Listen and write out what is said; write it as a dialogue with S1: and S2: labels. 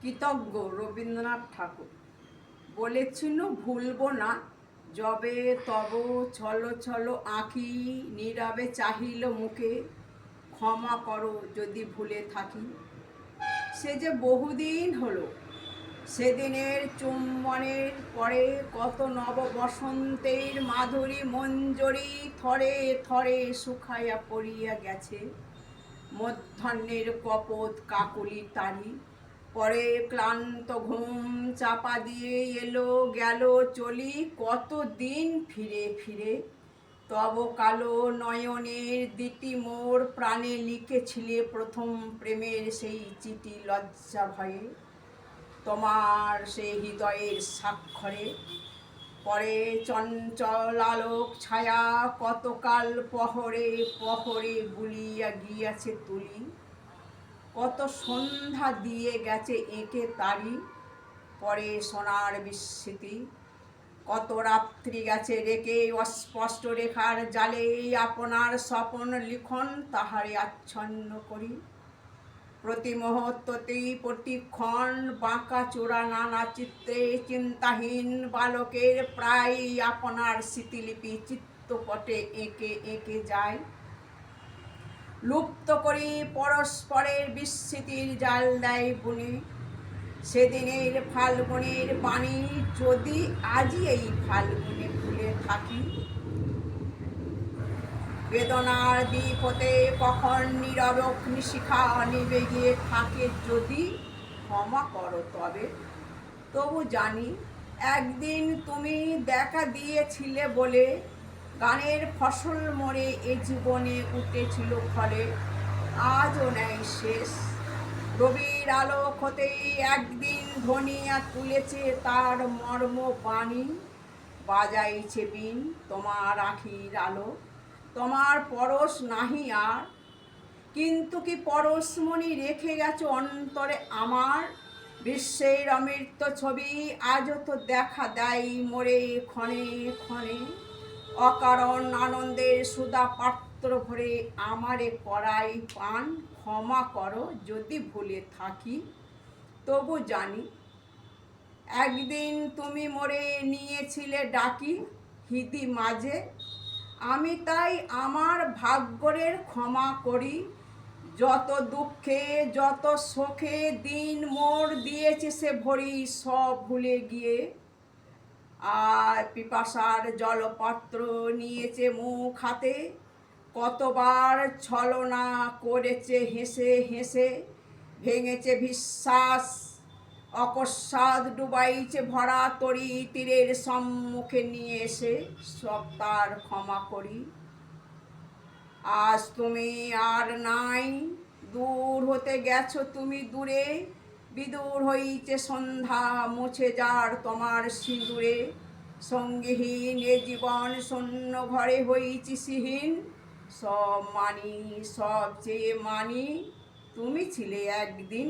S1: কৃতজ্ঞ রবীন্দ্রনাথ ঠাকুর। বলেছিল, ভুলবো না, যবে তব ছলো ছলো আঁকি নীরবে চাহিল মুখে, ক্ষমা করো যদি ভুলে থাকি। সে যে বহুদিন হলো, সেদিনের চুম্বনের পরে কত নব বসন্তের মাধুরী মঞ্জরি থরে থরে শুকাইয়া পড়িয়া গেছে। মধ্যাহ্নের কপত কাকলি তারি পরে ক্লান্ত ঘুম চাপা দিয়ে এলো, গেল, চলি কত দিন ফিরে ফিরে। তব কালো নয়নের দিটি মোর প্রাণে লিখেছিলে প্রথম প্রেমের সেই চিঠি লজ্জা ভয়ে। তোমার সেই হৃদয়ের স্বাক্ষরে। পরে চঞ্চল আলোক ছায়া কতকাল পহরে পহরে বুলিয়া গিয়াছে তুলি। কত সন্ধ্যা দিয়ে গেছে এঁকে তারি, পরে সোনার বিস্মৃতি। কত রাত্রি গেছে রেখে অস্পষ্ট রেখার জালে, আপনার স্বপন লিখন তাহারে আচ্ছন্ন করি। প্রতি মুহূর্ততেই প্রতিক্ষণ বাঁকা চূড়া নানা চিত্রে চিন্তাহীন বালকের প্রায় আপনার স্মৃতিলিপি চিত্তপটে এঁকে এঁকে যায়। লুপ্ত করি পরস্পরের বিস্মৃতির জাল দেয় বুনে সেদিনের ফাল্গুনের বাণী যদি আজই এই ফাল্গুনে ভুলে থাকি। বেদনার দ্বীপ হতে কখন নীরব অগ্নিশিখা নিবে গিয়ে থাকে যদি ক্ষমা করো তবে। তবু জানি, একদিন তুমি দেখা দিয়েছিলে বলে গানের ফসল মরে এ জীবনে উঠেছিল ফলে। আজও নেই শেষ। রবির আলোক হতেই একদিন ধনিয়া তুলেছে তার মর্ম বাণী। বাজাইছে বিন তোমার আখির আলো। তোমার পরশ নাহি আর। কিন্তু কি পরশমণি রেখে গেছো অন্তরে আমার? বিশ্বের অমৃত ছবি আজও তো দেখা দেয় মোরে ক্ষণে ক্ষণে। অকারণ আনন্দের সুদা পাত্র ভরে আমারে করাই পান, ক্ষমা করো যদি ভুলে থাকি। তবু জানি, একদিন তুমি মোরে নিয়েছিলে ডাকি হিদি মাঝে। আমি তাই আমার ভাগ্যরের ক্ষমা করি। যত দুঃখে, যত শোকে দিন মোর দিয়েছে সে ভরি সব ভুলে গিয়ে। আর পিপাসার জলপাত্র নিয়েছে মুখ হাতে। কতবার ছলনা করেছে, হেসে হেসে ভেঙেছে বিশ্বাস। অকস্মাৎ ডুবাইছে ভরা তরি তীরের সম্মুখে নিয়ে এসে সব তার ক্ষমা করি। আজ তুমি আর নাই, দূর হতে গেছো তুমি দূরে। বিদূর হইতে সন্ধ্যা মুছে যার তোমার সিঁদুরে। সঙ্গীহীন এ জীবন শূন্য ঘরে হইছি সিহীন। সব মানি, সব চেয়ে মানি, তুমি ছিলে একদিন